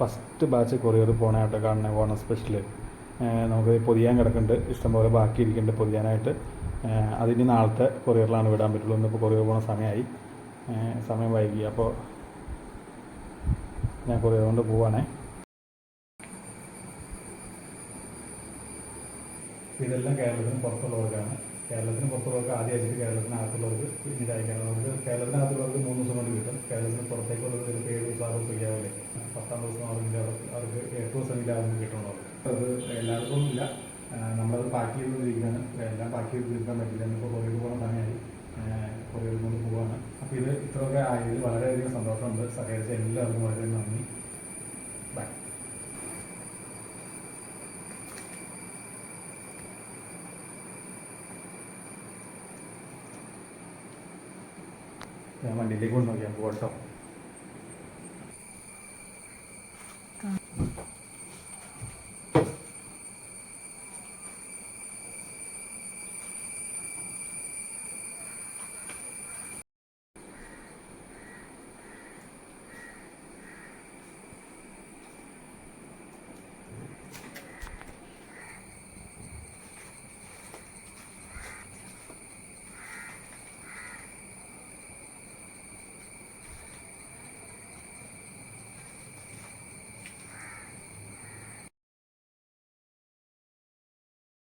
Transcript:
First batch courier പോണായിട്ട് കാണുന്ന Onam special നമുക്ക് പൊതിയാൻ കിടക്കുന്നുണ്ട് ഇഷ്ടംപോലെ ബാക്കി ഇരിക്കുന്നുണ്ട് പൊതിയാനായിട്ട്. അതിന് നാളത്തെ കൊറിയറിലാണ് വിടാൻ പറ്റുള്ളൂ. ഇന്നിപ്പോൾ കൊറിയർ പോകുന്ന സമയമായി സമയം വൈകി. അപ്പോൾ ഞാൻ കൊറിയർ കൊണ്ട് പോവാണേ. ഇതെല്ലാം കേരളത്തിന് പുറത്തുള്ളവർക്കാണ്. കേരളത്തിന് പുറത്തുള്ളവർക്ക് ആദ്യം കേരളത്തിനകത്തുള്ളവർക്ക് പിന്നീട് അയക്കാനുള്ളവർക്ക് കേരളത്തിനകത്തുള്ളവർക്ക് മൂന്ന് ദിവസം കൊണ്ട് കിട്ടും. കേരളത്തിന് പുറത്തേക്കുള്ളത് ചിലപ്പോൾ ഏഴ് ദിവസം ആറ് ദിവസം ആവില്ലേ പത്താം ദിവസം ആണെങ്കിൽ അവർക്ക് അവർക്ക് ദിവസമെങ്കിലും കിട്ടണമല്ലോ അത് എല്ലാവർക്കും ഇല്ല. നമ്മളത് പാക്ക് ചെയ്തുകൊണ്ടിരിക്കുകയാണ്. എല്ലാം പാക്ക് ചെയ്ത് തീർക്കാൻ പറ്റില്ല എന്നിപ്പോൾ കൊറിയർ പോകുന്ന സമയമായി. കൊറിയർ കൊണ്ട് പോവാണ്. അപ്പോൾ ഇത് ഇത്രയൊക്കെ ആയതിൽ വളരെയധികം സന്തോഷമുണ്ട്. സഹകരിച്ച എല്ലാവർക്കും വളരെ നന്ദി. ബൈ ഞാൻ വണ്ടിയിലേക്ക് കൊണ്ട് നോക്കിയാൽ പോകട്ടോ